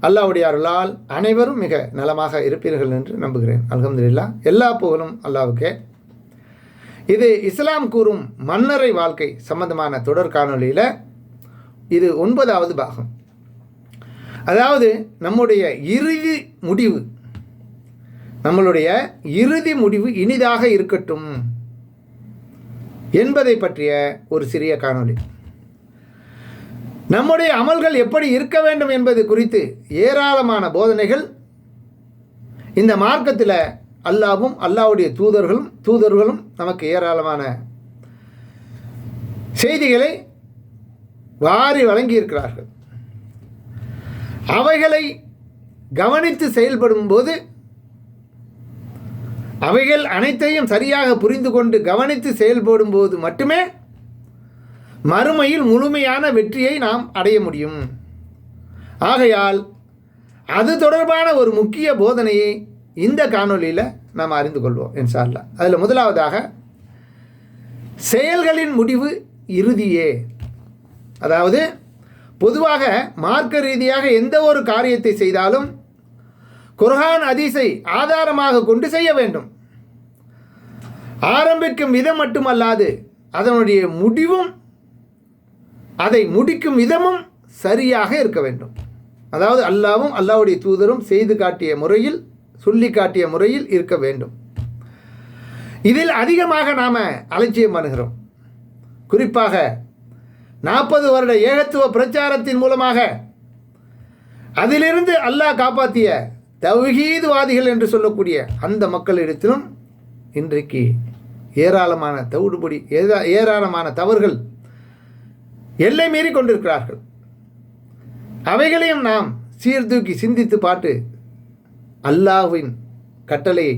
அல்லாவுடைய அருளால் அனைவரும் மிக நலமாக இருப்பீர்கள் என்று நம்புகிறேன். அலமதுல்லா எல்லா புகழும் அல்லாவுக்கே. இது இஸ்லாம் கூறும் மன்னரை வாழ்க்கை சம்பந்தமான தொடர் காணொலியில் இது ஒன்பதாவது பாகம். அதாவது நம்முடைய இறுதி முடிவு நம்மளுடைய இறுதி முடிவு இனிதாக இருக்கட்டும் என்பதை பற்றிய ஒரு சிறிய காணொளி. நம்முடைய அமல்கள் எப்படி இருக்க வேண்டும் என்பது குறித்து ஏராளமான போதனைகள் இந்த மார்க்கத்தில் அல்லாவும் அல்லாவுடைய தூதர்களும் தூதர்களும் நமக்கு ஏராளமான செய்திகளை வாரி வழங்கியிருக்கிறார்கள். அவைகளை கவனித்து செயல்படும் போது அவைகள் அனைத்தையும் சரியாக புரிந்து கொண்டு கவனித்து செயல்படும் போது மட்டுமே மறுமையில் முழுமையான வெற்றியை நாம் அடைய முடியும். ஆகையால் அது தொடர்பான ஒரு முக்கிய போதனையை இந்த காணொலியில் நாம் அறிந்து கொள்வோம் இன்ஷால்லா அதில் முதலாவதாக செயல்களின் முடிவு இறுதியே. அதாவது பொதுவாக மார்க்க ரீதியாக எந்த ஒரு காரியத்தை செய்தாலும் குர்ஹான் அதிசை ஆதாரமாக கொண்டு செய்ய வேண்டும். ஆரம்பிக்கும் விதம் மட்டுமல்லாது அதனுடைய முடிவும் அதை முடிக்கும் விதமும் சரியாக இருக்க வேண்டும். அதாவது அல்லாவும் அல்லாவுடைய தூதரும் செய்து காட்டிய முறையில் சொல்லி காட்டிய முறையில் இருக்க வேண்டும். இதில் அதிகமாக நாம் அலட்சியம் பண்ணுகிறோம். குறிப்பாக நாற்பது வருட ஏகத்துவ பிரச்சாரத்தின் மூலமாக அதிலிருந்து அல்லாஹ் காப்பாற்றிய தௌஹீதுவாதிகள் என்று சொல்லக்கூடிய அந்த மக்களிடத்திலும் இன்றைக்கு ஏராளமான தவிடுபடி ஏராளமான தவறுகள் எல்லை மீறி கொண்டிருக்கிறார்கள். அவைகளையும் நாம் சீர்தூக்கி சிந்தித்து பார்த்து அல்லாஹ்வின் கட்டளையை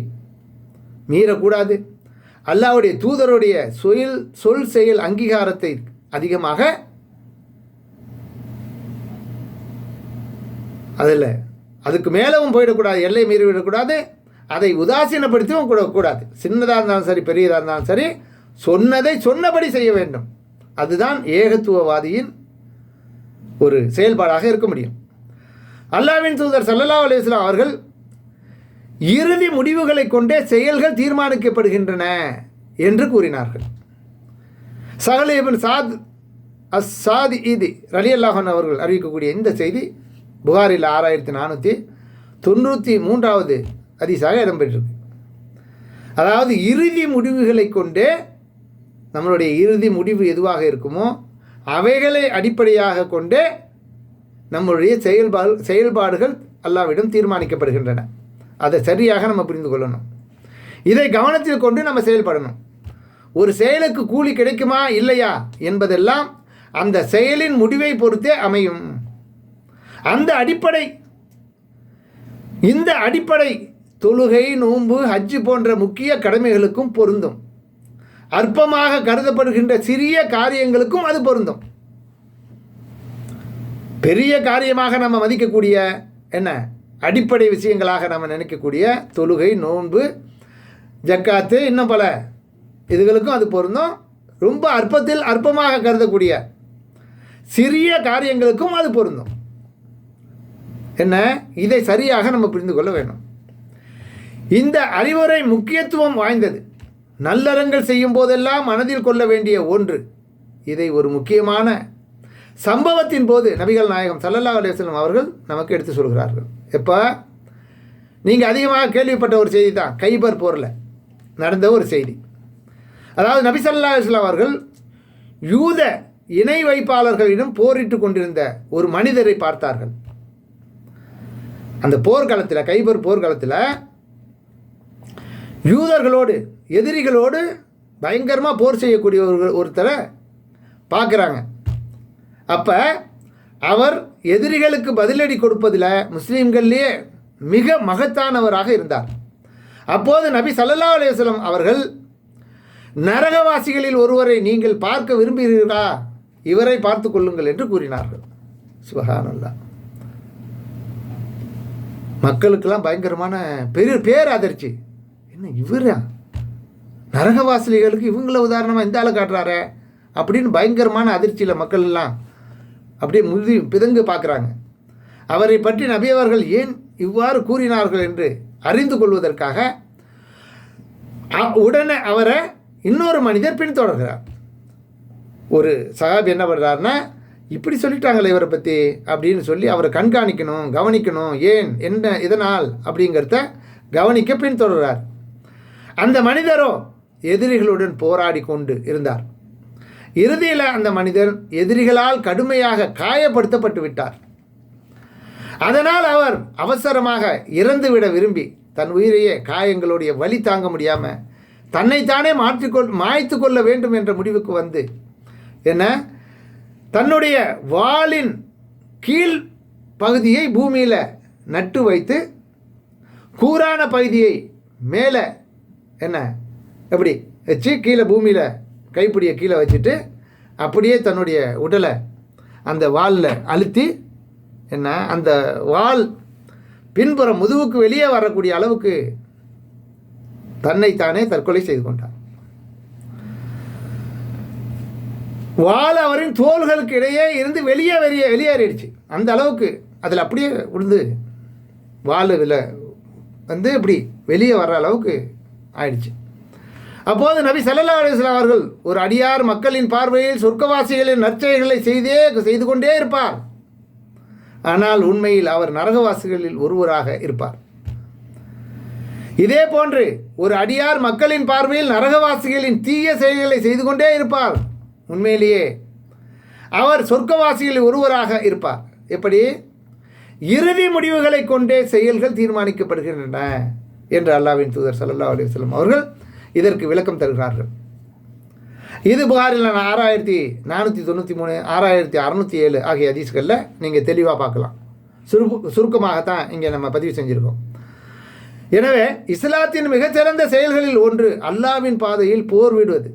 மீறக்கூடாது. அல்லாஹ்வுடைய தூதருடைய சொல் சொல் செயல் அங்கீகாரத்தை அதிகமாக அதில் அதுக்கு மேலவும் போயிடக்கூடாது எல்லை மீறி விடக்கூடாது. அதை உதாசீனப்படுத்தவும் கூட கூடாது. சின்னதாக இருந்தாலும் சரி பெரியதாக இருந்தாலும் சரி சொன்னதை சொன்னபடி செய்ய வேண்டும். அதுதான் ஏகத்துவவாதியின் ஒரு செயல்பாடாக இருக்க முடியும். அல்லாவின் தூதர் சல்லல்லா அலிஸ்லாம் அவர்கள் இறுதி முடிவுகளை கொண்டே செயல்கள் தீர்மானிக்கப்படுகின்றன என்று கூறினார்கள். சகலேபன் சாத் அஸ் சாத் இது ரலி அல்லாஹன் அவர்கள் அறிவிக்கக்கூடிய இந்த செய்தி புகாரில் ஆறாயிரத்தி நானூற்றி தொண்ணூற்றி மூன்றாவது அதிசாக இடம்பெற்றிருக்கு. அதாவது இறுதி முடிவுகளை கொண்டே நம்மளுடைய இறுதி முடிவு எதுவாக இருக்குமோ அவைகளை அடிப்படையாக கொண்டே நம்மளுடைய செயல்பாடு செயல்பாடுகள் அல்லாவிடம் தீர்மானிக்கப்படுகின்றன. அதை சரியாக நம்ம புரிந்து கொள்ளணும். இதை கவனத்தில் கொண்டு நம்ம செயல்படணும். ஒரு செயலுக்கு கூலி கிடைக்குமா இல்லையா என்பதெல்லாம் அந்த செயலின் முடிவை பொறுத்தே அமையும். அந்த அடிப்படை இந்த அடிப்படை தொழுகை நோன்பு ஹஜ்ஜு போன்ற முக்கிய கடமைகளுக்கும் பொருந்தும். அற்பமாக கருதப்படுகின்ற சிறிய காரியங்களுக்கும் அது பொருந்தும். பெரிய காரியமாக நம்ம மதிக்கக்கூடிய என்ன? அடிப்படை விஷயங்களாக நம்ம நினைக்கக்கூடிய தொழுகை நோன்பு ஜக்காத்து இன்னும் பல இதுகளுக்கும் அது பொருந்தும். ரொம்ப அற்பத்தில் அற்பமாக கருதக்கூடிய சிறிய காரியங்களுக்கும் அது பொருந்தும். என்ன? இதை சரியாக நம்ம புரிந்து கொள்ள வேண்டும். இந்த அறிவுரை முக்கியத்துவம் வாய்ந்தது. நல்லறங்கள் செய்யும் போதெல்லாம் மனதில் கொள்ள வேண்டிய ஒன்று. இதை ஒரு முக்கியமான சம்பவத்தின் போது நபிகள் நாயகம் சல்லல்லா அலுவலம் அவர்கள் நமக்கு எடுத்து சொல்கிறார்கள். எப்போ நீங்கள் அதிகமாக கேள்விப்பட்ட ஒரு செய்தி தான் கைபர் போரில் நடந்த ஒரு செய்தி. அதாவது நபி சல்லா அலுவலாம் அவர்கள் யூத இணை வைப்பாளர்களிடம் போரிட்டு கொண்டிருந்த ஒரு மனிதரை பார்த்தார்கள். அந்த போர்க்களத்தில் கைபர் போர்க்களத்தில் யூதர்களோடு எதிரிகளோடு பயங்கரமாக போர் செய்யக்கூடிய ஒரு ஒருத்தரை பார்க்குறாங்க. அப்போ அவர் எதிரிகளுக்கு பதிலடி கொடுப்பதில் முஸ்லீம்கள்லேயே மிக மகத்தானவராக இருந்தார். அப்போது நபி சல்லா அலுவலம் அவர்கள் நரகவாசிகளில் ஒருவரை நீங்கள் பார்க்க விரும்புகிறீர்களா? இவரை பார்த்து கொள்ளுங்கள் என்று கூறினார்கள். சுபகானல்லா மக்களுக்கெல்லாம் பயங்கரமான பெரிய பேரதிர்ச்சி. என்ன இவரா? நரகவாசலிகளுக்கு இவங்கள உதாரணமாக இந்த ஆளை காட்டுறாரு? அப்படின்னு பயங்கரமான அதிர்ச்சியில் மக்கள் எல்லாம் அப்படியே முதி பிதங்கு பார்க்குறாங்க. அவரை பற்றி நபியவர்கள் ஏன் இவ்வாறு கூறினார்கள் என்று அறிந்து கொள்வதற்காக உடனே அவரை இன்னொரு மனிதர் பின்தொடர்கிறார். ஒரு சகாப் என்ன பண்ணுறாருன்னா இப்படி சொல்லிட்டாங்களே இவரை பற்றி அப்படின்னு சொல்லி அவரை கண்காணிக்கணும் கவனிக்கணும் ஏன் என்ன இதனால் அப்படிங்கிறத கவனிக்க பின்தொடர்றார். அந்த மனிதரோ எதிரிகளுடன் போராடி கொண்டு இருந்தார். இறுதியில் அந்த மனிதர் எதிரிகளால் கடுமையாக காயப்படுத்தப்பட்டு விட்டார். அதனால் அவர் அவசரமாக இறந்துவிட விரும்பி தன் உயிரையே காயங்களுடைய வலி தாங்க முடியாமல் தன்னைத்தானே மாற்றிக்கொள் மாய்த்து கொள்ள வேண்டும் என்ற முடிவுக்கு வந்து என்ன? தன்னுடைய வாளின் கீழ் பகுதியை பூமியில் நட்டு வைத்து கூரான பகுதியை மேலே என்ன? எப்படி? வச்சு கீழே பூமியில் கைப்பிடியை கீழே வச்சுட்டு அப்படியே தன்னுடைய உடலை அந்த வாலில் அழுத்தி என்ன? அந்த வால் பின்புறம் முதுவுக்கு வெளியே வரக்கூடிய அளவுக்கு தன்னைத்தானே தற்கொலை செய்து கொண்டார் வால் அவரின் தோள்களுக்கு இடையே இருந்து வெளியே வெளியே வெளியேறிடுச்சு. அந்த அளவுக்கு அதில் அப்படியே விழுந்து வால் இதில் வந்து இப்படி வெளியே வர்ற அளவுக்கு ஆயிடுச்சு. அப்போது நபி ஸல்லல்லாஹு அலைஹி அவர்கள் ஒரு அடியார் மக்களின் பார்வையில் சொர்க்கவாசிகளின் நற்செயல்களை செய்தே செய்து கொண்டே இருப்பார். ஆனால் உண்மையில் அவர் நரகவாசிகளில் ஒருவராக இருப்பார். இதே போன்று ஒரு அடியார் மக்களின் பார்வையில் நரகவாசிகளின் தீய செயல்களை செய்து கொண்டே இருப்பார். உண்மையிலேயே அவர் சொர்க்கவாசிகளில் ஒருவராக இருப்பார். எப்படி? இறுதி முடிவுகளை கொண்டே செயல்கள் தீர்மானிக்கப்படுகின்றன. என்று அல்லாவின் தூதர் சல்லா அலைஹி அவர்கள் இதற்கு விளக்கம் தருகிறார்கள். இது புகாரில் ஆறாயிரத்தி நானூற்றி தொண்ணூற்றி மூணு ஆறாயிரத்தி அறநூற்றி ஏழு ஆகிய அதிசுகளில் நீங்கள் தெளிவாக பார்க்கலாம். சுருக்கு சுருக்கமாகத்தான் இங்கே நம்ம பதிவு செஞ்சுருக்கோம். எனவே இஸ்லாத்தின் மிகச்சிறந்த செயல்களில் ஒன்று அல்லாவின் பாதையில் போர் விடுவது.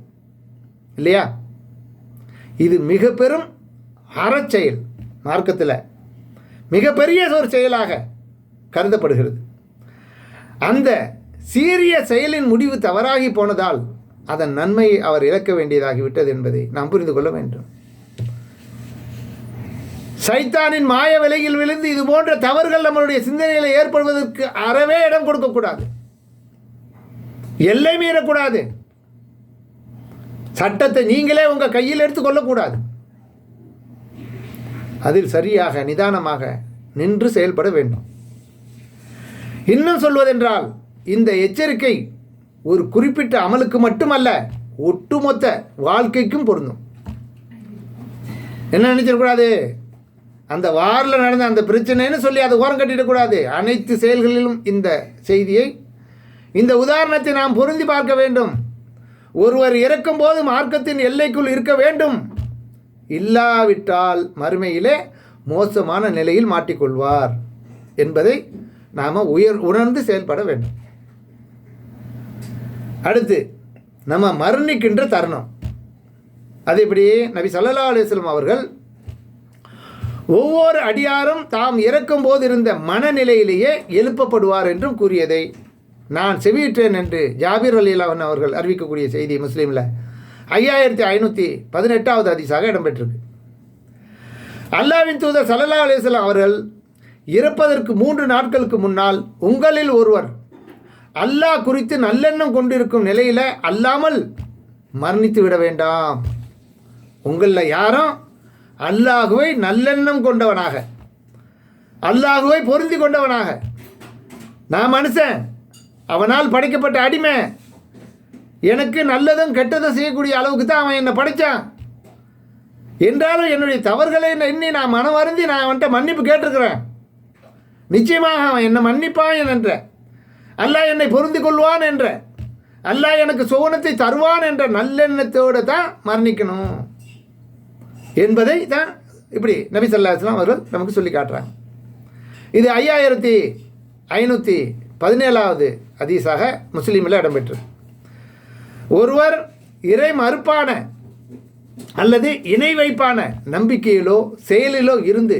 இல்லையா? இது மிக பெரும் அறச்செயல் மார்க்கத்தில். மிகப்பெரிய ஒரு செயலாக கருதப்படுகிறது. அந்த சீரிய செயலின் முடிவு தவறாகி போனதால் அதன் நன்மையை அவர் இழக்க வேண்டியதாகிவிட்டது என்பதை நாம் புரிந்து கொள்ள வேண்டும். சைத்தானின் மாய விலையில் விழுந்து இது போன்ற தவறுகள் நம்மளுடைய சிந்தனையில் ஏற்படுவதற்கு அறவே இடம் கொடுக்கக்கூடாது. எல்லை மீறக்கூடாது. சட்டத்தை நீங்களே உங்கள் கையில் எடுத்துக்கொள்ளக்கூடாது அதில் சரியாக நிதானமாக நின்று செயல்பட வேண்டும். இன்னும் சொல்வதென்றால் இந்த எச்சரிக்கை ஒரு குறிப்பிட்ட அமலுக்கு மட்டுமல்ல ஒட்டுமொத்த வாழ்க்கைக்கும் பொருந்தும். என்ன நினச்சிடக்கூடாது அந்த வாரில் நடந்த அந்த பிரச்சனைன்னு சொல்லி அதை ஓரம் கட்டிடக்கூடாது அனைத்து செயல்களிலும் இந்த செய்தியை இந்த உதாரணத்தை நாம் பொருந்தி பார்க்க வேண்டும். ஒருவர் இறக்கும்போது மார்க்கத்தின் எல்லைக்குள் இருக்க வேண்டும். இல்லாவிட்டால் மறுமையிலே மோசமான நிலையில் மாட்டிக்கொள்வார் என்பதை நாம் உயர் உணர்ந்து செயல்பட வேண்டும். அடுத்து நம்ம மரணிக்கின்ற தருணம். அது இப்படி நபி சல்லா அலைஹி அவர்கள் ஒவ்வொரு அடியாரும் தாம் இறக்கும்போது இருந்த மனநிலையிலேயே எழுப்பப்படுவார் என்றும் கூறியதை நான் செவியிட்டேன் என்று ஜாபீர் அலிலாவன் அவர்கள் அறிவிக்கக்கூடிய செய்தி முஸ்லீமில் ஐயாயிரத்தி ஐநூற்றி பதினெட்டாவது அதிசாக இடம்பெற்றிருக்கு. அல்லாவின் தூதர் சல்லா அலைஹி அவர்கள் இறப்பதற்கு மூன்று நாட்களுக்கு முன்னால் உங்களில் ஒருவர் அல்லாஹ் குறித்து நல்லெண்ணம் கொண்டிருக்கும் நிலையில் அல்லாமல் மரணித்து விட வேண்டாம். உங்களில் யாரும் அல்லாஹுவை நல்லெண்ணம் கொண்டவனாக அல்லாஹுவை பொருந்தி கொண்டவனாக. நான் மனுஷன் அவனால் படைக்கப்பட்ட அடிமை. எனக்கு நல்லதும் கெட்டதும் செய்யக்கூடிய அளவுக்கு தான் அவன் என்னை படைத்தான் என்றாலும் என்னுடைய தவறுகளை எண்ணி நான் மனம் வருந்தி நான் அவன்கிட்ட மன்னிப்பு கேட்டிருக்கிறேன். நிச்சயமாக அவன் என்னை மன்னிப்பான் என்ற அல்லாஹ் என்னை பொருந்தி கொள்வான் என்ற அல்லாஹ் எனக்கு சுவனத்தை தருவான் என்ற நல்லெண்ணத்தோடு தான் மரணிக்கணும் என்பதை தான் இப்படி நபி ஸல்லல்லாஹு அலைஹி அவர்கள் நமக்கு சொல்லி காட்டுறாங்க. இது ஐயாயிரத்தி ஐநூற்றி பதினேழாவது ஹதீஸாக முஸ்லீமில் இடம்பெற்று ஒருவர் இறை மறுப்பான அல்லது இணை வைப்பான நம்பிக்கையிலோ செயலிலோ இருந்து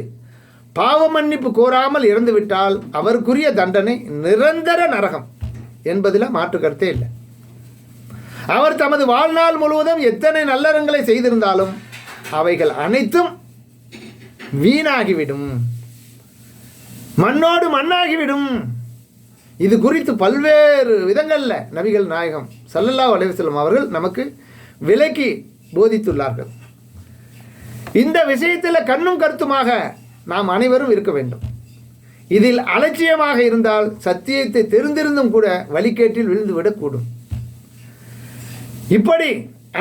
பாவ மன்னிப்பு கோராமல் இறந்துவிட்டால் அவருக்குரிய தண்டனை நிரந்தர நரகம் என்பதில் மாற்று கருத்தே இல்லை. அவர் தமது வாழ்நாள் முழுவதும் எத்தனை நல்லறங்களை செய்திருந்தாலும் அவைகள் அனைத்தும் வீணாகிவிடும். மண்ணோடு மண்ணாகிவிடும். இது குறித்து பல்வேறு விதங்களில் நபிகள் நாயகம் சல்லல்லா அலைஹி அவர்கள் நமக்கு விலக்கி போதித்துள்ளார்கள். இந்த விஷயத்தில் கண்ணும் கருத்துமாக நாம் அனைவரும் இருக்க வேண்டும். இதில் அலட்சியமாக இருந்தால் சத்தியத்தை தெரிந்திருந்தும் கூட வழிகேட்டில் விழுந்துவிடக்கூடும் இப்படி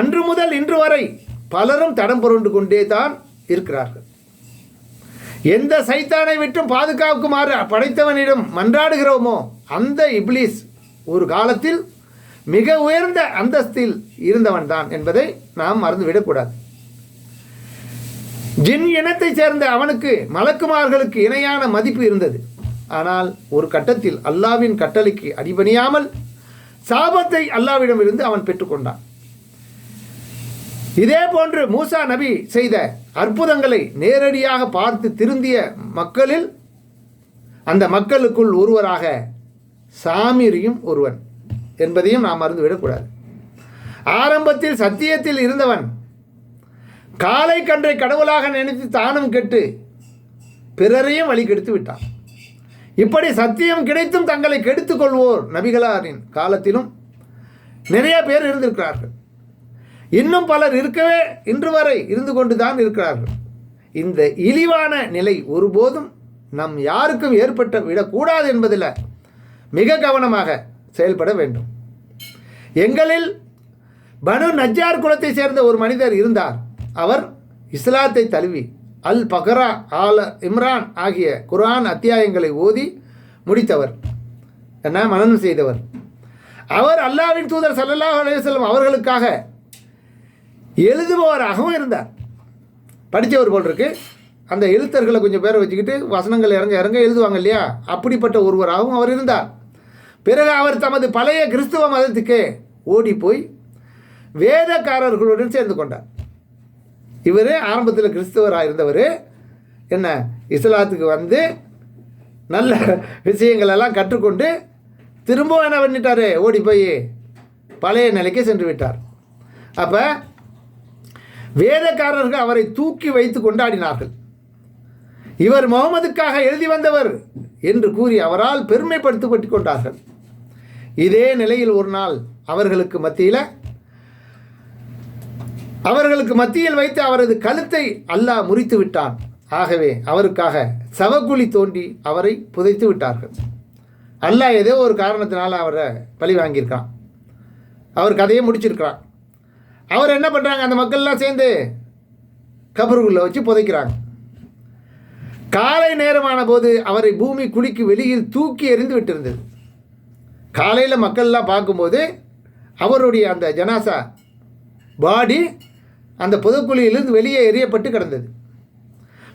அன்று முதல் இன்று வரை பலரும் தடம் புரண்டு கொண்டே தான் இருக்கிறார்கள். எந்த சைத்தானை விட்டும் பாதுகாக்குமாறு படைத்தவனிடம் மன்றாடுகிறோமோ அந்த இப்லீஸ் ஒரு காலத்தில் மிக உயர்ந்த அந்தஸ்தில் இருந்தவன் தான் என்பதை நாம் மறந்துவிடக்கூடாது. ஜின் இனத்தைச் சேர்ந்த அவனுக்கு மலக்குமார்களுக்கு இணையான மதிப்பு இருந்தது. ஆனால் ஒரு கட்டத்தில் அல்லாவின் கட்டளைக்கு அடிபணியாமல் சாபத்தை அல்லாவிடமிருந்து அவன் பெற்றுக்கொண்டான் இதே போன்று மூசா நபி செய்த அற்புதங்களை நேரடியாக பார்த்து திருந்திய மக்களில் அந்த மக்களுக்குள் ஒருவராக சாமிரியும் ஒருவன் என்பதையும் நாம் மறந்துவிடக்கூடாது. ஆரம்பத்தில் சத்தியத்தில் இருந்தவன் காலை கன்றை கடவுளாக நினைத்து தானும் கெட்டு பிறரையும் வழி கெடுத்து விட்டான் இப்படி சத்தியம் கிடைத்தும் தங்களை கெடுத்துக் கொள்வோர் நபிகளாரின் காலத்திலும் நிறைய பேர் இருந்திருக்கிறார்கள். இன்னும் பலர் இருக்கவே இன்று வரை இருந்து கொண்டு தான் இருக்கிறார்கள். இந்த இழிவான நிலை ஒருபோதும் நம் யாருக்கும் ஏற்பட்டு விடக்கூடாது என்பதில் மிக கவனமாக செயல்பட வேண்டும். எங்களில் பனு நஜ்ஜார் குலத்தை சேர்ந்த ஒரு மனிதர் இருந்தார். அவர் இஸ்லாத்தை தழுவி அல் பகரா ஆல இம்ரான் ஆகிய குர்ஆன் அத்தியாயங்களை ஓதி முடித்தவர். என்ன? மனநம் செய்தவர். அவர் அல்லாவின் தூதர் சல்லல்லாஹ் அலையம் அவர்களுக்காக எழுதுபவராகவும் இருந்தார். படித்தவர் போல் இருக்கு. அந்த எழுத்தர்களை கொஞ்சம் பேரை வச்சுக்கிட்டு வசனங்கள் இறங்க இறங்க எழுதுவாங்க இல்லையா? அப்படிப்பட்ட ஒருவராகவும் அவர் இருந்தார். பிறகு அவர் தமது பழைய கிறிஸ்துவ மதத்துக்கு ஓடி போய் வேதக்காரர்களுடன் சேர்ந்து கொண்டார். இவர் ஆரம்பத்தில் கிறிஸ்தவராக இருந்தவர். என்ன? இஸ்லாத்துக்கு வந்து நல்ல விஷயங்களெல்லாம் கற்றுக்கொண்டு திரும்பவும் என்ன பண்ணிட்டாரு? ஓடி போய் பழைய நிலைக்கு சென்று விட்டார். அப்போ வேதக்காரர்கள் அவரை தூக்கி வைத்து கொண்டாடினார்கள். இவர் முகமதுக்காக எழுதி வந்தவர் என்று கூறி அவரால் பெருமைப்படுத்தப்பட்டு கொண்டார்கள். இதே நிலையில் ஒரு நாள் அவர்களுக்கு மத்தியில் அவர்களுக்கு மத்தியில் வைத்து அவரது கழுத்தை அல்லாஹ் முறித்து விட்டான். ஆகவே அவருக்காக சவக்குழி தோண்டி அவரை புதைத்து விட்டார்கள். அல்லாஹ் ஏதோ ஒரு காரணத்தினால அவரை பழி வாங்கியிருக்கான் அவர் கதையை முடிச்சிருக்கிறான். அவர் என்ன பண்ணுறாங்க அந்த மக்கள்லாம் சேர்ந்து கபருக்குள்ளே வச்சு புதைக்கிறாங்க. காலை நேரமான போது அவரை பூமி குழிக்கு வெளியில் தூக்கி எறிந்து விட்டிருந்தது. காலையில் மக்கள்லாம் பார்க்கும்போது அவருடைய அந்த ஜனாசா பாடி அந்த புதக்குழியிலிருந்து வெளியே எறியப்பட்டு கிடந்தது.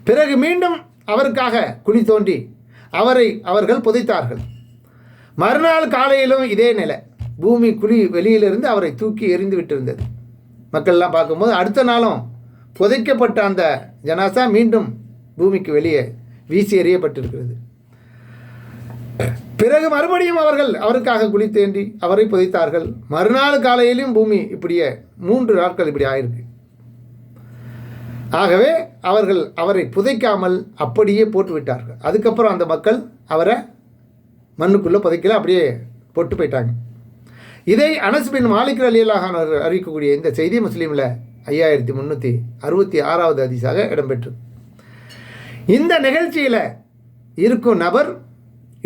பிறகு மீண்டும் அவருக்காக குழி தோண்டி அவரை அவர்கள் புதைத்தார்கள். மறுநாள் காலையிலும் இதே நிலை. பூமி குழி வெளியிலிருந்து அவரை தூக்கி எறிந்து விட்டிருந்தது. மக்கள்லாம் பார்க்கும்போது அடுத்த நாளும் புதைக்கப்பட்ட அந்த ஜனாசா மீண்டும் பூமிக்கு வெளியே வீசி எறியப்பட்டிருக்கிறது. பிறகு மறுபடியும் அவர்கள் அவருக்காக குழி தேண்டி அவரை புதைத்தார்கள். மறுநாள் காலையிலும் பூமி இப்படியே மூன்று நாட்கள் இப்படி ஆயிருக்கு. ஆகவே அவர்கள் அவரை புதைக்காமல் அப்படியே போட்டுவிட்டார்கள். அதுக்கப்புறம் அந்த மக்கள் அவரை மண்ணுக்குள்ளே புதைக்கல அப்படியே போட்டு போயிட்டாங்க. இதை அனசுபின் மாலிக் அலியலாக அறிவிக்கக்கூடிய இந்த செய்தி முஸ்லீமில் ஐயாயிரத்தி முந்நூற்றி அறுபத்தி ஆறாவது அதிசாக இடம்பெற்று. இந்த நிகழ்ச்சியில் இருக்கும் நபர்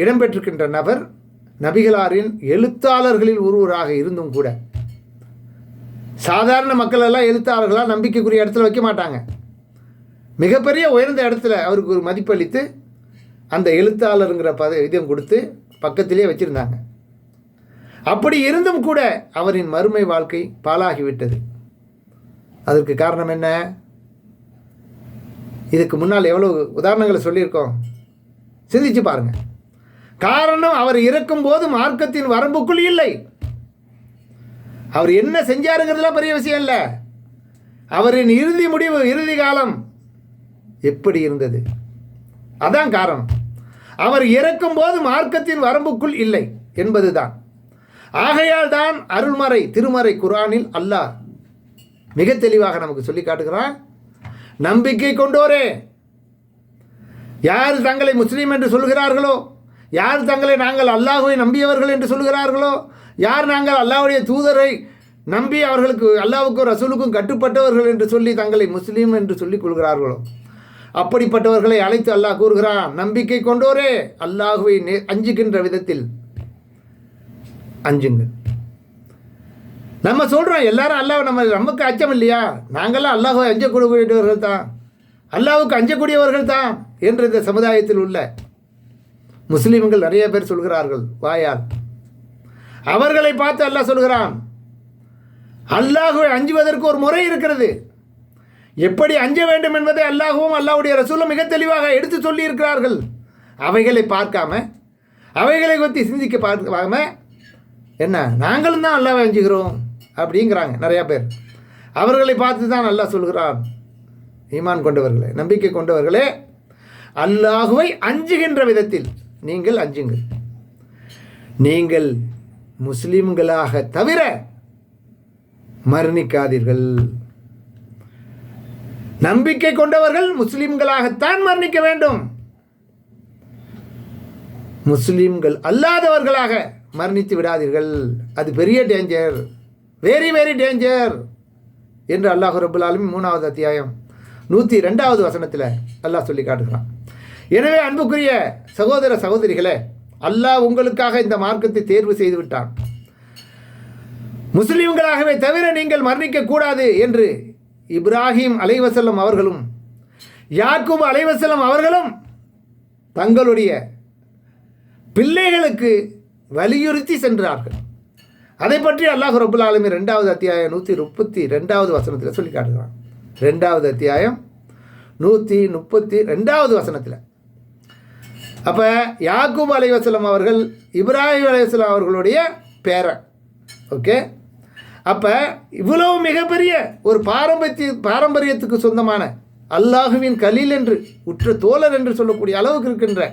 இடம்பெற்றிருக்கின்ற நபர் நபிகளாரின் எழுத்தாளர்களில் ஒருவராக இருந்தும் கூட சாதாரண மக்கள் எல்லாம் எழுத்தாளர்களாக நம்பிக்கைக்குரிய இடத்துல வைக்க மாட்டாங்க. மிகப்பெரிய உயர்ந்த இடத்துல அவருக்கு ஒரு மதிப்பளித்து அந்த எழுத்தாளருங்கிற பத இதயம் கொடுத்து பக்கத்திலே வச்சுருந்தாங்க. அப்படி இருந்தும் கூட அவரின் மறுமை வாழ்க்கை பாழாகிவிட்டது. அதற்கு காரணம் என்ன? இதுக்கு முன்னால் எவ்வளோ உதாரணங்களை சொல்லியிருக்கோம். சிந்திச்சு பாருங்கள் காரணம் அவர் இறக்கும்போது மார்க்கத்தின் வரம்புக்குள் இல்லை. அவர் என்ன செஞ்சாருங்கிறதுலாம் பெரிய விஷயம் இல்லை. அவரின் இறுதி முடிவு இறுதி காலம் எப்படி இருந்தது? அதான் காரணம். அவர் இறக்கும்போது மார்க்கத்தின் வரம்புக்குள் இல்லை என்பதுதான். ஆகையால் தான் அருள்மறை திருமறை குரானில் அல்லாஹ் மிக தெளிவாக நமக்கு சொல்லி காட்டுகிறான். நம்பிக்கை கொண்டோரே யார் தங்களை முஸ்லீம் என்று சொல்கிறார்களோ யார் தங்களை நாங்கள் அல்லாஹுவை நம்பியவர்கள் என்று சொல்கிறார்களோ யார் நாங்கள் அல்லாஹ்வுடைய தூதரை நம்பி அவர்களுக்கு அல்லாவுக்கும் ரசூலுக்கும் கட்டுப்பட்டவர்கள் என்று சொல்லி தங்களை முஸ்லீம் என்று சொல்லிக் கொள்கிறார்களோ? அப்படிப்பட்டவர்களை அழைத்து அல்லாஹ் கூறுகிறான் நம்பிக்கை கொண்டோரே அல்லாஹுவை நே- அஞ்சுகின்ற விதத்தில். அஞ்சுங்கள் நம்ம சொல்கிறோம் எல்லாரும் அல்லாஹ் நம்ம நமக்கு அச்சம் இல்லையா? நாங்களாம் அல்லாஹுவை அஞ்சக்கூடியவர்கள் தான். அல்லாவுக்கு அஞ்சக்கூடியவர்கள் தான் என்று இந்த சமுதாயத்தில் உள்ள முஸ்லீம்கள் நிறைய பேர் சொல்கிறார்கள் வாயால். அவர்களை பார்த்து அல்லாஹ் சொல்கிறான் அல்லாஹுவை அஞ்சுவதற்கு ஒரு முறை இருக்கிறது. எப்படி அஞ்ச வேண்டும் என்பதை அல்லாஹுவும் அல்லாஹுடைய ரசூலும் மிக தெளிவாக எடுத்து சொல்லி இருக்கிறார்கள் அவைகளை பார்க்காம அவைகளை பற்றி சிந்திக்க பார்க்காம என்ன நாங்களும் தான் அல்லாஹ்வை அஞ்சுகிறோம். அப்படிங்கிறாங்க நிறையா பேர். அவர்களை பார்த்து தான் நல்லா சொல்கிறான். ஈமான் கொண்டவர்களே நம்பிக்கை கொண்டவர்களே அல்லாஹுவை அஞ்சுகின்ற விதத்தில் நீங்கள் அஞ்சுங்கள். நீங்கள் முஸ்லிம்களாக தவிர மரணிக்காதீர்கள். நம்பிக்கை கொண்டவர்கள் முஸ்லிம்களாகத்தான் மரணிக்க வேண்டும். முஸ்லிம்கள் அல்லாதவர்களாக மரணித்து விடாதீர்கள். அது பெரிய டேஞ்சர் வெரி வெரி டேஞ்சர் என்று அல்லாஹ் ரபுல் மூணாவது அத்தியாயம் நூற்றி ரெண்டாவது வசனத்தில் அல்லாஹ் சொல்லி காட்டுகிறான். எனவே அன்புக்குரிய சகோதர சகோதரிகளே அல்லாஹ் உங்களுக்காக இந்த மார்க்கத்தை தேர்வு செய்து விட்டான். முஸ்லிம்களாகவே தவிர நீங்கள் மரணிக்க கூடாது என்று இப்ராஹிம் அலைவசல்லம் அவர்களும் யாக்கும் அலைவசல்லம் அவர்களும் தங்களுடைய பிள்ளைகளுக்கு வலியுறுத்தி சென்றார்கள். அதை பற்றி அல்லாஹ் ரபுல் ஆலமீன் ரெண்டாவது அத்தியாயம் நூற்றி முப்பத்தி ரெண்டாவது வசனத்தில் சொல்லி காட்டுகிறான். ரெண்டாவது அத்தியாயம் நூற்றி முப்பத்தி ரெண்டாவது வசனத்தில். அப்போ யாக்கூப் அலைவாஸ்லாம் அவர்கள் இப்ராஹிம் அலைவாஸ்லாம் அவர்களுடைய பேரன். ஓகே? அப்போ இவ்வளவு மிகப்பெரிய ஒரு பாரம்பரிய பாரம்பரியத்துக்கு சொந்தமான அல்லாஹுவின் கலீல் என்று உற்ற தோழர் என்று சொல்லக்கூடிய அளவுக்கு இருக்கின்ற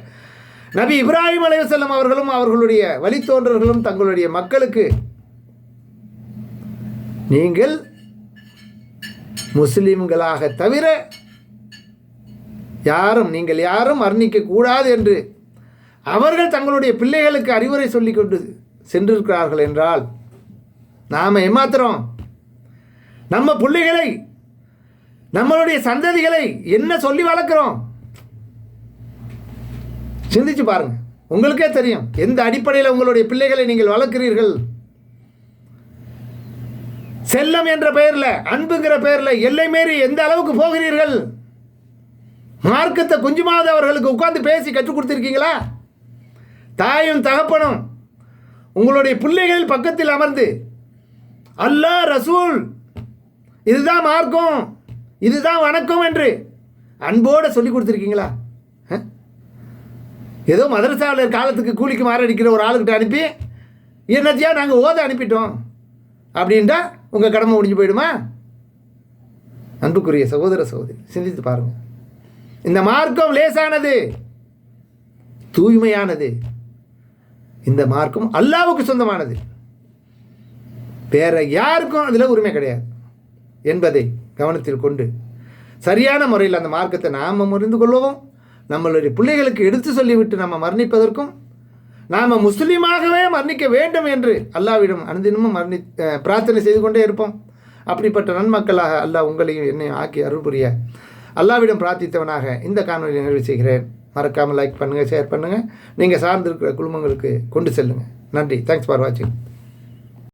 நபி இப்ராஹிம் அலைவசல்லம் அவர்களும் அவர்களுடைய வழித்தோன்றர்களும் தங்களுடைய மக்களுக்கு நீங்கள் முஸ்லீம்களாக தவிர யாரும் நீங்கள் யாரும் மரணிக்க கூடாது என்று அவர்கள் தங்களுடைய பிள்ளைகளுக்கு அறிவுரை சொல்லிக் கொண்டு சென்றிருக்கிறார்கள் என்றால் நாம் ஏமாத்துறோம். நம்ம பிள்ளைகளை நம்மளுடைய சந்ததிகளை என்ன சொல்லி வளர்க்குறோம்? சிந்திச்சு பாருங்க. உங்களுக்கே தெரியும் எந்த அடிப்படையில் உங்களுடைய பிள்ளைகளை நீங்கள் வளர்க்கிறீர்கள்? செல்லம் என்ற பெயரில் அன்புங்கிற பெயரில் எல்லை மீறி எந்த அளவுக்கு போகிறீர்கள்? மார்க்கத்தை கொஞ்சமாவது அவர்களுக்கு உட்காந்து பேசி கற்றுக் கொடுத்துருக்கீங்களா? தாயும் தகப்பனும் உங்களுடைய பிள்ளைகள் பக்கத்தில் அமர்ந்து அல்லாஹ் ரசூல் இதுதான் மார்க்கம் இதுதான் வணக்கம் என்று அன்போடு சொல்லி கொடுத்துருக்கீங்களா? ஏதோ மதரசாவில் காலத்துக்கு கூலிக்கு மாரடிக்கிற ஒரு ஆளுக்கிட்ட அனுப்பி என்னத்தையா நாங்கள் ஓத அனுப்பிட்டோம் அப்படின்ட்டா உங்கள் கடமை முடிஞ்சு போயிடுமா? அன்புக்குரிய சகோதர சகோதரி சிந்தித்து பாருங்கள் இந்த மார்க்கம் லேசானது. தூய்மையானது. இந்த மார்க்கம் அல்லாவுக்கு சொந்தமானது. வேற யாருக்கும் அதில் உரிமை கிடையாது. என்பதை கவனத்தில் கொண்டு சரியான முறையில் அந்த மார்க்கத்தை நாம் முறிந்து கொள்ளவும் நம்மளுடைய பிள்ளைகளுக்கு எடுத்து சொல்லிவிட்டு நம்ம மரணிப்பதற்கும் நாம் முஸ்லீமாகவே மரணிக்க வேண்டும் என்று அல்லாவிடம் அனுதினமும் மரணி பிரார்த்தனை செய்து கொண்டே இருப்போம். அப்படிப்பட்ட நன்மக்களாக அல்லாஹ் உங்களையும் என்னையும் ஆக்கி அருள் புரிய அல்லாவிடம் பிரார்த்தித்தவனாக இந்த காணொலி நிகழ்வு செய்கிறேன். மறக்காமல் லைக் பண்ணுங்கள் ஷேர் பண்ணுங்கள் நீங்கள் சார்ந்திருக்கிற குடும்பங்களுக்கு கொண்டு செல்லுங்கள் நன்றி. தேங்க்ஸ் ஃபார் வாட்சிங்